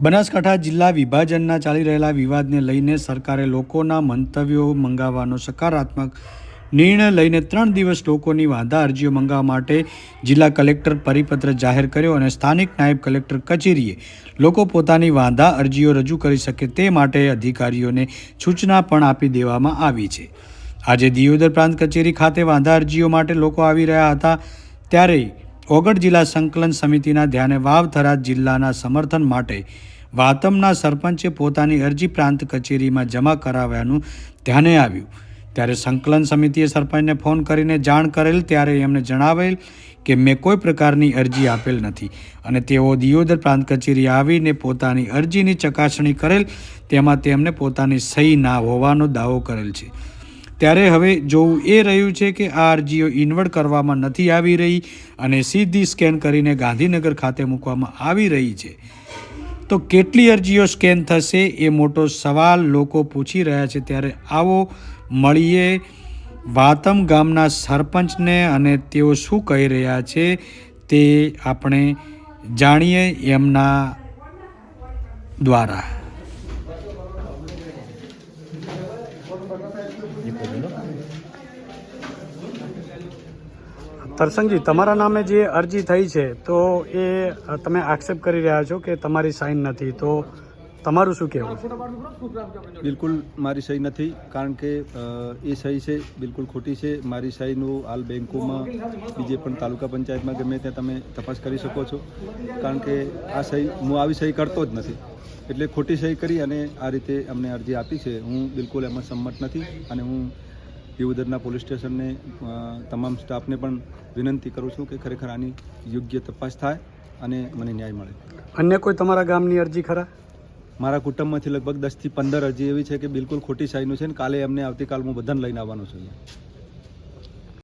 બનાસકાંઠા જિલ્લા વિભાજનના ચાલી રહેલા વિવાદને લઈને સરકારે લોકોના મંતવ્યો મંગાવવાનો સકારાત્મક નિર્ણય લઈને ત્રણ દિવસ લોકોની વાંધા અરજીઓ મંગાવવા માટે જિલ્લા કલેક્ટર પરિપત્ર જાહેર કર્યો અને સ્થાનિક નાયબ કલેક્ટર કચેરીએ લોકો પોતાની વાંધા અરજીઓ રજૂ કરી શકે તે માટે અધિકારીઓને સૂચના પણ આપી દેવામાં આવી છે. આજે દિયોદર પ્રાંત કચેરી ખાતે વાંધા અરજીઓ માટે લોકો આવી રહ્યા હતા. ત્યારે ઓગળ જિલ્લા સંકલન સમિતિના ધ્યાને વાવ થરાદ જિલ્લાના સમર્થન માટે વાતમના સરપંચે પોતાની અરજી પ્રાંત કચેરીમાં જમા કરાવ્યાનું ધ્યાને આવ્યું. ત્યારે સંકલન સમિતિએ સરપંચને ફોન કરીને જાણ કરેલ, ત્યારે એમને જણાવેલ કે મેં કોઈ પ્રકારની અરજી આપેલ નથી અને તેઓ દિયોદર પ્રાંત કચેરી આવીને પોતાની અરજીની ચકાસણી કરેલ, તેમાં તેમને પોતાની સહી ના હોવાનો દાવો કરેલ છે. ત્યારે હવે જોવું એ રહ્યું છે કે આ અરજીઓ ઇન્વર્ટ કરવામાં નથી આવી રહી અને સીધી સ્કેન કરીને ગાંધીનગર ખાતે મૂકવામાં આવી રહી છે. તો કેટલી અરજીઓ સ્કેન થશે એ મોટો સવાલ લોકો પૂછી રહ્યા છે. ત્યારે આવો મળીએ વાતમ ગામના સરપંચને અને તેઓ શું કહી રહ્યા છે તે આપણે જાણીએ એમના દ્વારા. તરસંગજી તમારા નામે જે અરજી થઈ છે, તો એ તમે આક્ષેપ કરી રહ્યા છો કે તમારી સાઇન નથી? તો તમારું શું કહેવું? બિલકુલ મારી સહી નથી કારણ કે એ સહી છે બિલકુલ ખોટી છે. મારી સહીનું હાલ બેન્કોમાં બીજે પણ તાલુકા પંચાયતમાં ગમે ત્યાં તમે તપાસ કરી શકો છો. કારણ કે આ સહી હું આવી સહી કરતો જ નથી. એટલે ખોટી સહી કરી અને આ રીતે અમને અરજી આપી છે. હું બિલકુલ એમાં સંમત નથી અને હું દેવદરના પોલીસ સ્ટેશનને તમામ સ્ટાફને પણ વિનંતી કરું છું કે ખરેખર આની યોગ્ય તપાસ થાય અને મને ન્યાય મળે. અન્ય કોઈ તમારા ગામની અરજી ખરા? મારા કુટુંબમાંથી લગભગ દસથી પંદર અરજી એવી છે કે બિલકુલ ખોટી સાઈનું છે ને કાલે એમને આવતીકાલ હું બધાને લઈને આવવાનો છું